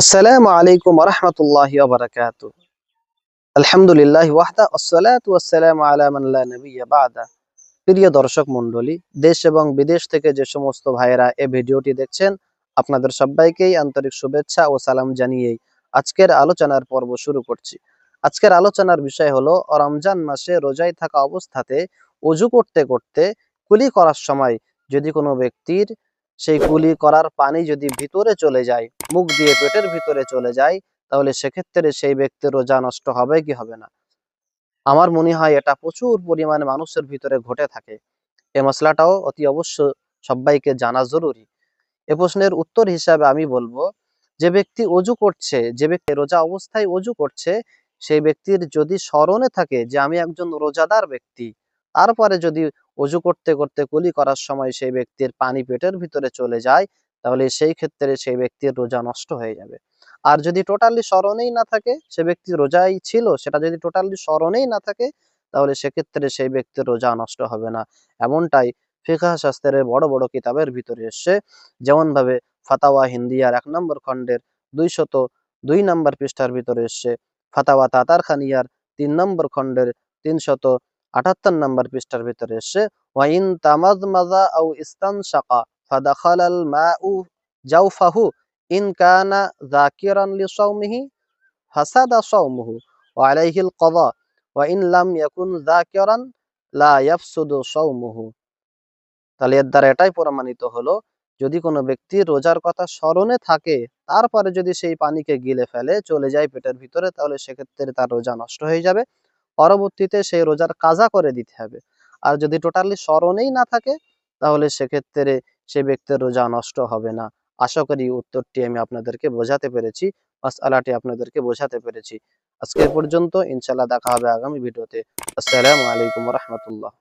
আসসালামু আলাইকুম রহমতুল্লাহ বারাকাতু আলহামদুলিল্লাহ ওয়াহদা আসসালাতু ওয়াসসালামু আলা মান লা নাবিয়্যা বা'দা। প্রিয় দর্শক মণ্ডলী, দেশ এবং বিদেশ থেকে যে সমস্ত ভাইয়েরা এই ভিডিওটি দেখছেন, আপনাদের সবাইকেই আন্তরিক শুভেচ্ছা ও সালাম জানিয়েই আজকের আলোচনার পর্ব শুরু করছি। আজকের আলোচনার বিষয় হলো, রমজান মাসে রোজায় থাকা অবস্থাতে অজু করতে করতে কুলি করার সময় যদি কোনো ব্যক্তির সেই কুলি করার পানি যদি ভিতরে চলে যায়, মুখ দিয়ে পেটের ভিতরে চলে যায়, তাহলে সেক্ষেত্রে সেই ব্যক্তির রোজা নষ্ট হবে কি হবে না? আমার মনে হয় এটা প্রচুর পরিমাণে মানুষের ভিতরে ঘটে থাকে। এ মশলাটাও অতি অবশ্য সবাইকে জানা জরুরি। এ প্রশ্নের উত্তর হিসাবে আমি বলব, যে ব্যক্তি অজু করছে, যে ব্যক্তি রোজা অবস্থায় অজু করছে, সেই ব্যক্তির যদি স্মরণে থাকে যে আমি একজন রোজাদার ব্যক্তি, তারপরে যদি অজু করতে করতে কুলি করার সময় সেই ব্যক্তির পানি পেটের ভিতরে চলে যায়, তাহলে সেই ক্ষেত্রে সেই ব্যক্তির রোজা নষ্ট হয়ে যাবে। আর যদি টোটালি স্মরণেই না থাকে, সে ব্যক্তি রোজাই ছিল, সেটা যদি টোটালি স্মরণেই না থাকে, তাহলে সেক্ষেত্রে সেই ব্যক্তির রোজা নষ্ট হবে না। এমনটাই ফিকাহ শাস্ত্রের বড় বড় কিতাবের ভিতরে এসছে। যেমনভাবে ফাতাওয়া হিন্দিয়ার এক নম্বর খণ্ডের দুইশত দুই নম্বর পৃষ্ঠার ভিতরে এসছে। ফাতাওয়া তাতার খানিয়ার তিন নম্বর খণ্ডের তিনশত আটাত্তর নম্বর পৃষ্ঠার ভিতরে এসছে ওয়াইন তামাজ মাজা আউ ইস্তান শাকা ফাদাখাল আল মাউ জাউফাহু ইন কানা জাকিরান লিসাউমিহি ফাসাদা সাওমুহু, ওয়া আলাইহিল কযা ওয়া ইন লাম ইয়াকুন জাকিরান লা ইয়াফসুদু সাওমুহু। তাহলে এর দ্বারা এটাই প্রমাণিত হলো, যদি কোনো ব্যক্তি রোজার কথা স্মরণে থাকে, তারপরে যদি সেই পানিকে গিলে ফেলে, চলে যায় পেটের ভিতরে, তাহলে সেক্ষেত্রে তার রোজা নষ্ট হয়ে যাবে। পরবর্তীতে সেই রোজার কাজা করে দিতে হবে। আর যদি টোটালি স্মরণেই না থাকে, তাহলে সেক্ষেত্রে সে ব্যক্তির রোজা নষ্ট হবে না। আশা করি উত্তরটি আমি আপনাদেরকে বোঝাতে পেরেছি আলাটি আপনাদেরকে বোঝাতে পেরেছি। আজকে পর্যন্ত ইনশাল্লাহ দেখা হবে আগামী ভিডিওতে। আসসালামু আলাইকুম রহমতুল্লাহ।